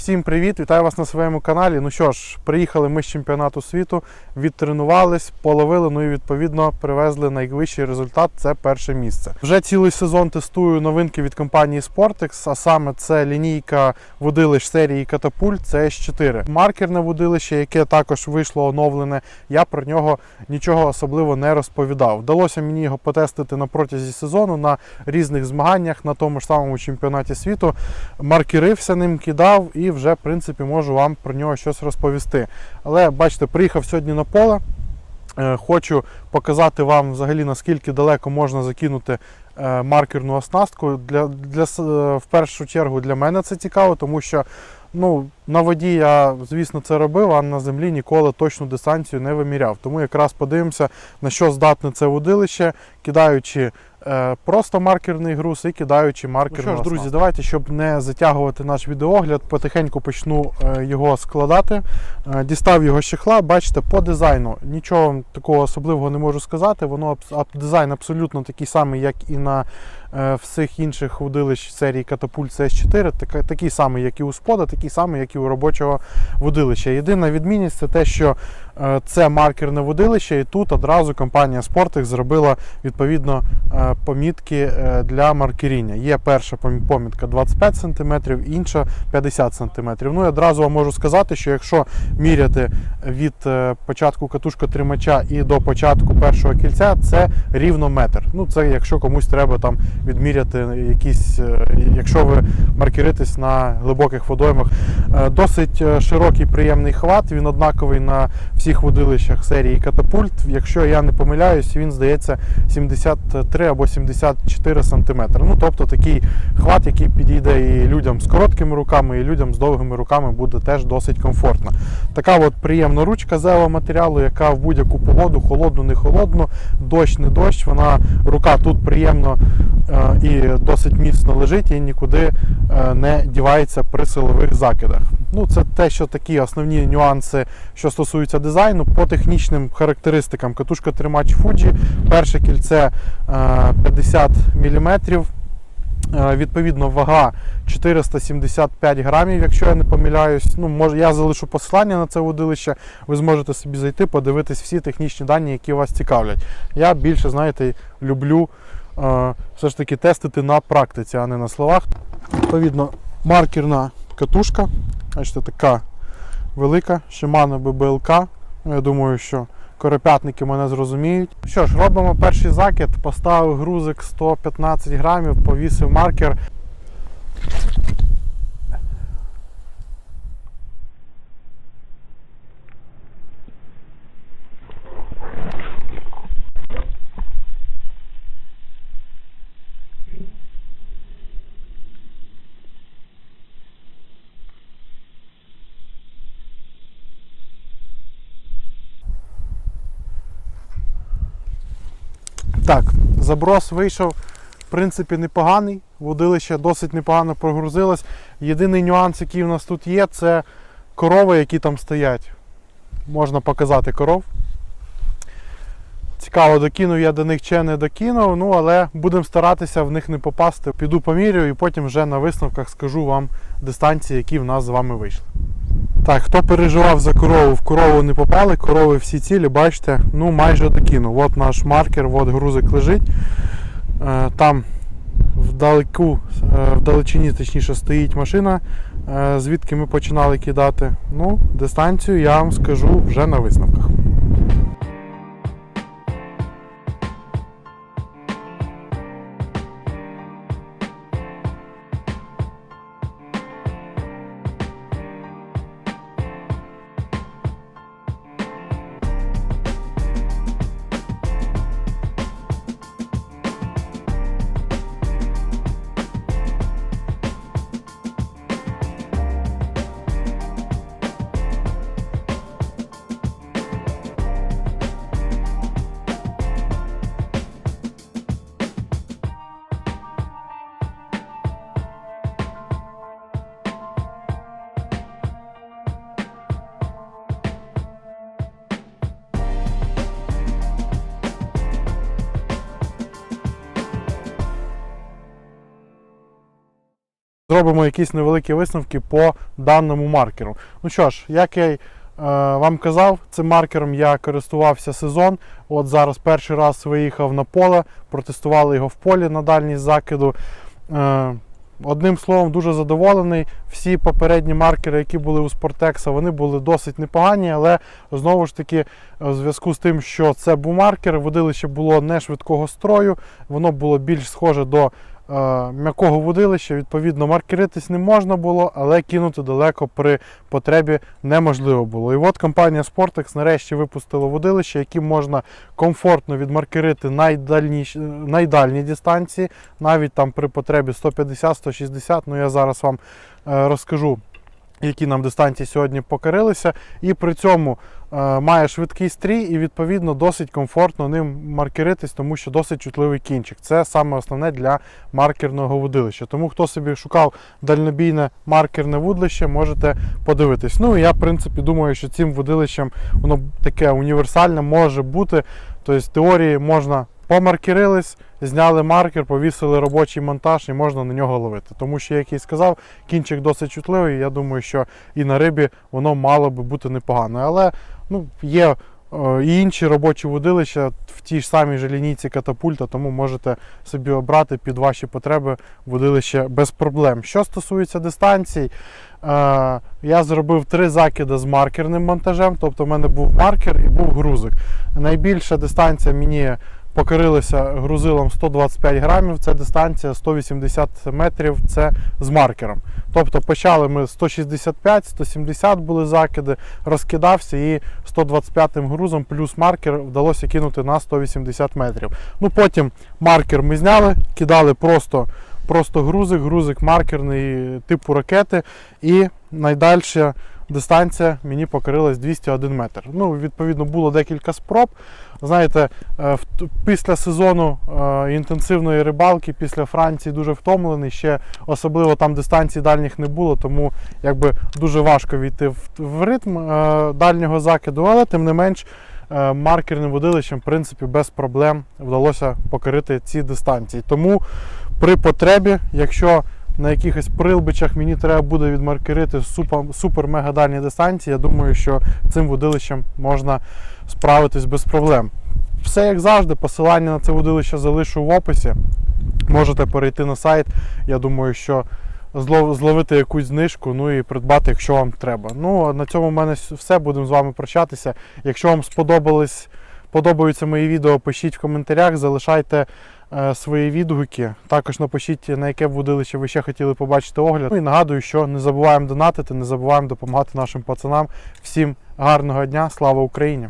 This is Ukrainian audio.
Всім привіт! Вітаю вас на своєму каналі. Ну що ж, приїхали ми з чемпіонату світу, відтренувались, половили, ну і відповідно привезли найвищий результат це перше місце. Вже цілий сезон тестую новинки від компанії Sportex, а саме це лінійка водилищ серії Катапульт CS4. Маркерне водилище, яке також вийшло оновлене. Я про нього нічого особливо не розповідав. Вдалося мені його потестити на протязі сезону на різних змаганнях на тому ж самому чемпіонаті світу. Маркерився ним, кидав і вже в принципі можу вам про нього щось розповісти. Але бачите, приїхав сьогодні на поле. Е, Хочу показати вам взагалі наскільки далеко можна закинути е, маркерну оснастку. Для, для, е, в першу чергу для мене це цікаво, тому що ну, на воді я, звісно, це робив, а на землі ніколи точну дистанцію не виміряв. Тому якраз подивимося, на що здатне це водилище, кидаючи просто маркерний груз і кидаючи маркер. Ну що ж, друзі, давайте, щоб не затягувати наш відеогляд, потихеньку почну е, його складати. Е, Дістав його з чехла, бачите, по дизайну нічого такого особливого не можу сказати. Воно дизайн абсолютно такий самий, як і на е, всіх інших водилищ серії CS4, така- такий самий, як і у спода, такий самий, як і у робочого водилища. Єдина відмінність це те, що е, це маркерне водилище, і тут одразу компанія Sportex зробила відповідно е, помітки е, для маркеріння. Є перша помітка 25 см, інша 50 см. Ну і одразу вам можу сказати, що якщо міряти від е, початку катушка тримача і до початку першого кільця, це рівно метр. Ну це якщо комусь треба там відміряти якісь, е, якщо ви маркеритесь на глибоких водоймах. Е, Досить е, широкий приємний хват. Він однаковий на всіх водилищах серії Катапульт. Якщо я не помиляюсь, він здається 73 або 74 сантиметри. Ну тобто такий хват, який підійде і людям з короткими руками, і людям з довгими руками буде теж досить комфортно. Така от приємна ручка з матеріалу, яка в будь-яку погоду, холодну, не холодну, дощ, не дощ. Вона рука тут приємно е, і досить міцно лежить і нікуди е, не дівається при силових закидах. Ну, це те, що такі основні нюанси, що стосуються дизайну. По технічним характеристикам катушка тримач Fuji, перше кільце е, 50 мм. Е, Відповідно, вага 475 грамів, якщо я не помиляюсь. Ну, може, я залишу посилання на це водилище. Ви зможете собі зайти, подивитись всі технічні дані, які вас цікавлять. Я більше, знаєте, люблю е, все ж таки тестити на практиці, а не на словах. Відповідно, маркерна катушка. Бачите, така велика, Shimano BBLK. Ну, Я думаю, що коропятники мене зрозуміють. Що ж, робимо перший закид. Поставив грузик 115 грамів, повісив маркер. Так, заброс вийшов, в принципі, непоганий. Водилище досить непогано прогрузилось. Єдиний нюанс, який у нас тут є, це корови, які там стоять. Можна показати коров. Цікаво, докинув я до них чи не докинув, ну але будемо старатися в них не попасти. Піду поміряю і потім вже на висновках скажу вам дистанції, які в нас з вами вийшли. Так, хто переживав за корову, в корову не попали, корови всі цілі, бачите, ну майже докинув. От наш маркер, от грузик лежить. Е, Там вдалеку, е, вдалечині точніше стоїть машина, е, звідки ми починали кидати. Ну, дистанцію я вам скажу вже на висновках. Зробимо якісь невеликі висновки по даному маркеру. Ну що ж, як я е, вам казав, цим маркером я користувався сезон. От зараз перший раз виїхав на поле, протестували його в полі на дальність закиду. Е, Одним словом, дуже задоволений. Всі попередні маркери, які були у Спортекса, вони були досить непогані, але знову ж таки, в зв'язку з тим, що це був маркер, водилище було не швидкого строю, воно було більш схоже до е, м'якого водилища. Відповідно, маркеритись не можна було, але кинути далеко при потребі неможливо було. І от компанія Sportex нарешті випустила водилище, які можна комфортно відмаркерити найдальніші, найдальні дистанції, навіть там при потребі 150-160. Ну я зараз вам е, розкажу. Які нам дистанції сьогодні покорилися, і при цьому е, має швидкий стрій, і відповідно досить комфортно ним маркеритись, тому що досить чутливий кінчик. Це саме основне для маркерного вудилища. Тому хто собі шукав дальнобійне маркерне вудлище, можете подивитись. Ну і я, в принципі, думаю, що цим вудилищем воно таке універсальне може бути. Тобто, в теорії можна помаркерились, зняли маркер, повісили робочий монтаж і можна на нього ловити. Тому що, як я і сказав, кінчик досить чутливий. Я думаю, що і на рибі воно мало би бути непогано. Але ну, є е, і інші робочі водилища в тій ж самій же лінійці катапульта, тому можете собі обрати під ваші потреби водилище без проблем. Що стосується дистанцій, е, я зробив три закиди з маркерним монтажем, тобто в мене був маркер і був грузик. Найбільша дистанція мені покорилися грузилом 125 грамів, це дистанція 180 метрів, це з маркером. Тобто почали ми 165-170 були закиди, розкидався і 125 грузом плюс маркер вдалося кинути на 180 метрів. Ну Потім маркер ми зняли, кидали просто просто грузик, грузик маркерний типу ракети. І найдальша дистанція мені покорилась 201 метр. Ну, Відповідно, було декілька спроб. Знаєте, е, після сезону е, інтенсивної рибалки, після Франції дуже втомлений. Ще особливо там дистанцій дальніх не було, тому якби дуже важко війти в, ритм е, дальнього закиду, але тим не менш. Маркерним водилищем, в принципі, без проблем вдалося покорити ці дистанції. Тому при потребі, якщо на якихось прилбичах мені треба буде відмаркерити супер, супер мега дальні дистанції, я думаю, що цим водилищем можна справитись без проблем. Все як завжди, посилання на це водилище залишу в описі. Можете перейти на сайт. Я думаю, що зловити якусь знижку, ну і придбати, якщо вам треба. Ну, а на цьому в мене все. Будемо з вами прощатися. Якщо вам сподобались, подобаються мої відео, пишіть в коментарях, залишайте е, свої відгуки. Також напишіть, на яке б водилище ви ще хотіли побачити огляд. Ну і нагадую, що не забуваємо донатити, не забуваємо допомагати нашим пацанам. Всім гарного дня, слава Україні!